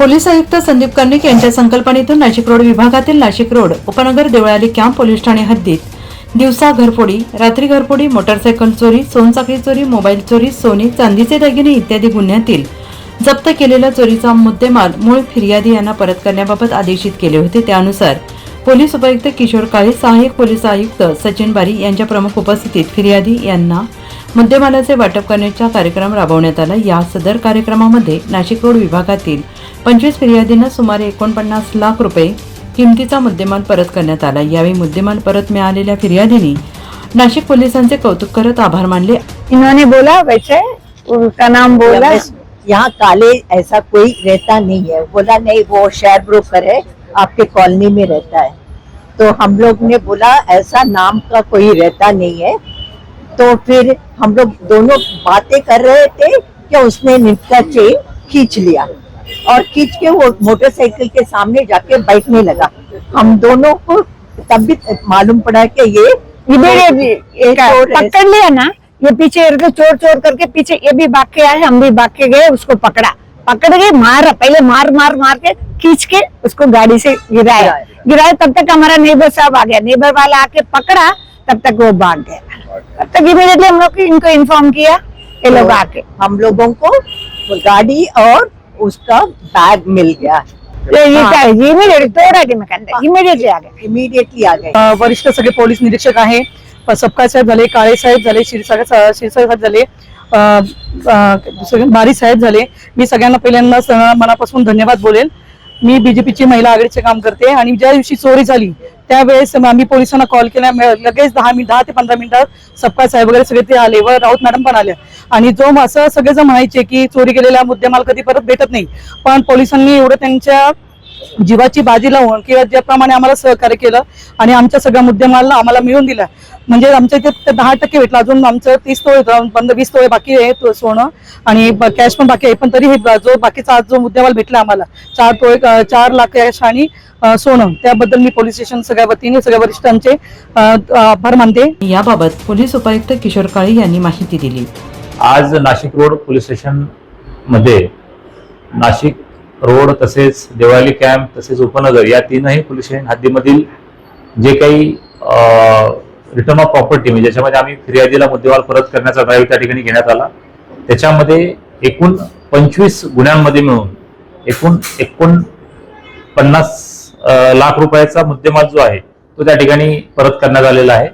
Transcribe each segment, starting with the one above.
Police आयुक्त संदीप कर्णिक यांच्या संकल्पनेतून नाशिक रोड विभागातील नाशिक रोड उपनगर देवळाली कॅम्प पोलीस ठाणे हद्दीत. दिवसा घरफोडी रात्री घरफोडी मोटारसायकल चोरी सोनचाकरी चोरी मोबाईल चोरी सोने चांदीचे दागिने इत्यादी गुन्ह्यातील जप्त केलेला चोरीचा मुद्देमाल मूळ फिर्यादी यांना परत करण्याबाबत आदेशित केले होते. त्यानुसार पोलीस उपायुक्त किशोर काळे सहाय्यक पोलीस आयुक्त सचिन बारी यांच्या प्रमुख उपस्थितीत फिर्यादी यांना मुद्देमालाचे वाटप करण्याचा कार्यक्रम राबवण्यात आला. या सदर कार्यक्रमामध्ये नाशिक रोड विभागातील पंचवीस फिर्यादींना सुमारे एकोणपन्नास लाख रुपये किमतीचा मुद्देमाल परत करण्यात आला. यावेळी मुद्देमाल परत मिळालेल्या फिर्यादींनी नाशिक पोलिसांचे कौतुक करत आभार मानले. इन्होंने बोला वैसे नाम बोला। यहाँ काले ऐसा कोई रहता नहीं है। बोला नहीं वो शेयर ब्रोकर है आपके कॉलोनी में रहता है। तो हम लोग ने बोला ऐसा नाम का कोई रहता नहीं है तो फिर हम लोग दोनों बातें कर रहे थे कि उसने निपटा चेन खींच लिया। और खींच के वो मोटरसाइकिल के सामने जाके बैठने लगा। हम दोनों को तब भी मालूम पड़ा कि ये इमीडिएटली ये पकड़ लिया ना? ये पीछे चोर चोर करके पीछे ये भी भाग के आए हम भी भाग के गए उसको पकड़ा। पकड़ के मारा पहले मार मार मार के खींच के उसको गाड़ी से गिराया। गिराया। तब तक हमारा नेबर साहब आ गया। नेबर वाला आके पकड़ा तब तक वो भाग गया। तक इमीडिएटली हम लोग इनको इन्फॉर्म किया ये लोग आके। हम लोगों को गाड़ी और उसका बैग मिल गया। इमीडिएटली थोड़ा दिन में इमीडिएटली आ गए। इमीडिएटली आ गए। अ, वरिष्ठ सगळे पोलीस निरीक्षक आहे सपकाळ साहेब झाले काळे साहेब झाले क्षीरसागर क्षीरसागर साहेब झाले बारी साहेब झाले. मी सगळ्यांना पहिल्यांदा मनापासून धन्यवाद बोलेल. मी बीजेपीची महिला आघाडीचे काम करते आणि ज्या दिवशी चोरी झाली त्यावेळेस आम्ही पोलिसांना कॉल. केला लगेच दहा मिनिट दहा ते पंधरा मिनिटात सपकाळ साहेब वगैरे सगळे ते आले व राऊत मॅडम पण आल्या. आणि जो असं सगळेजण म्हणायचे की चोरी केलेला मुद्देमाल कधी परत भेटत नाही. पण पोलिसांनी एवढं त्यांच्या जीवाची बाजी लावून किंवा ज्याप्रमाणे आम्हाला सहकार्य केलं आणि आमच्या सगळ्या मुद्देमालला आम्हाला मिळून दिला. म्हणजे आमच्या इथे ते दहा टक्के भेटलं. अजून आमचं तीस तोळे पंधरा वीस तोळे बाकी आहे तो सोनं आणि कॅश पण बाकी आहे. पण तरी हे जो बाकीचा आज जो मुद्देमाल भेटला आम्हाला चार तोळे चार लाख कॅश आणि सोनं त्याबद्दल मी पोलीस स्टेशन सगळ्या वतीने सगळ्या वरिष्ठांचे आभार मानते. याबाबत पोलीस उपायुक्त किशोर काळे यांनी माहिती दिली. आज नाशिक रोड पोलीस स्टेशनमध्ये नाशिक रोड तसेच देवळाली कॅम्प तसेच उपनगर या तीनही पोलीस स्टेशन हद्दीमधील जे काही रिटर्न ऑफ प्रॉपर्टी म्हणजे ज्याच्यामध्ये आम्ही फिर्यादीला मुद्देमाल परत करण्याचा ड्राईव्ह त्या ठिकाणी घेण्यात आला. त्याच्यामध्ये एकूण पंचवीस गुन्ह्यांमध्ये मिळून एकूण एकूण पन्नास लाख रुपयाचा मुद्देमाल जो आहे तो त्या ठिकाणी परत करण्यात आलेला आहे.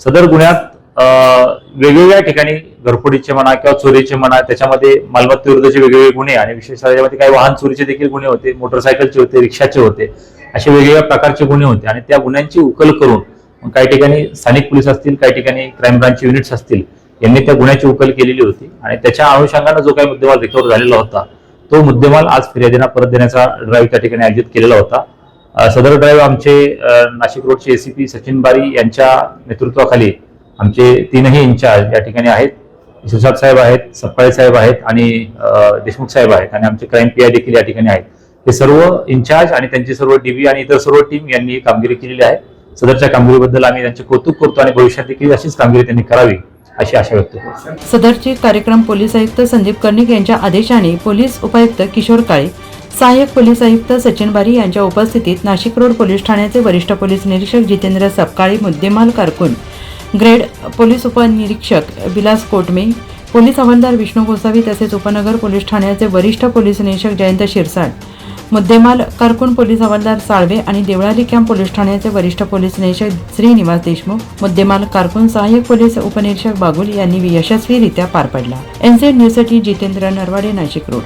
सदर गुन्ह्यात वेगवेगळ्या ठिकाणी घरफोडीचे म्हणा किंवा चोरीचे म्हणा त्याच्यामध्ये मालमत्तेविरुद्धचे वेगवेगळे गुन्हे आणि विशेषतः त्याच्यामध्ये काही वाहन चोरीचे देखील गुन्हे होते मोटरसायकलचे होते रिक्षाचे होते असे वेगवेगळ्या प्रकारचे गुन्हे होते. आणि त्या गुन्ह्यांची उकल करून काही ठिकाणी स्थानिक पोलीस असतील काही ठिकाणी क्राईम ब्रांचचे युनिट्स असतील यांनी त्या गुन्ह्याची उकल केलेली होती. आणि त्याच्या अनुषंगानं जो काही मुद्देमाल रिकव्हर झालेला होता तो मुद्देमाल आज फिर्यादींना परत देण्याचा ड्राईव्ह त्या ठिकाणी आयोजित केलेला होता. सदर ड्राईव्ह आमचे नाशिक रोडचे एसीपी सचिन बारी यांच्या नेतृत्वाखाली आमचे तीनही इन्चार्ज या ठिकाणी आहेत. शिवसाट साहेब आहेत सप्पाळे साहेब आहेत आणि देशमुख साहेब आहेत आणि आमचे क्राईम पी आय देखील या ठिकाणी आहेत. हे सर्व इन्चार्ज आणि त्यांची सर्व डीबी आणि इतर सर्व टीम यांनी कामगिरी केलेली आहे. सदरच्या कामगिरीबद्दल आम्ही त्यांचे कौतुक करतो आणि भविष्यात देखील अशीच कामगिरी त्यांनी करावी अशी आशा व्यक्त करतो. सदरचे कार्यक्रम पोलीस आयुक्त संदीप कर्णिक यांच्या आदेशाने पोलीस उपायुक्त किशोर काळे सहाय्यक पोलीस आयुक्त सचिन बारी यांच्या उपस्थितीत नाशिक रोड पोलीस ठाण्याचे वरिष्ठ पोलीस निरीक्षक जितेंद्र सपकाळी मुद्देमाल कारकून ग्रेड पोलीस उपनिरीक्षक विलास कोटमे पोलीस हवालदार विष्णू गोसावी तसेच उपनगर पोलीस ठाण्याचे वरिष्ठ पोलीस निरीक्षक जयंत शिरसाट मुद्देमाल कारकून पोलीस हवालदार साळवे आणि देवळाली कॅम्प पोलीस ठाण्याचे वरिष्ठ पोलीस निरीक्षक श्रीनिवास देशमुख मुद्देमाल कारकून सहाय्यक पोलीस उपनिरीक्षक बागुल यांनी यशस्वीरित्या पार पडला. एनसीड न्यूजसाठी जितेंद्र नरवाडे नाशिक रोड.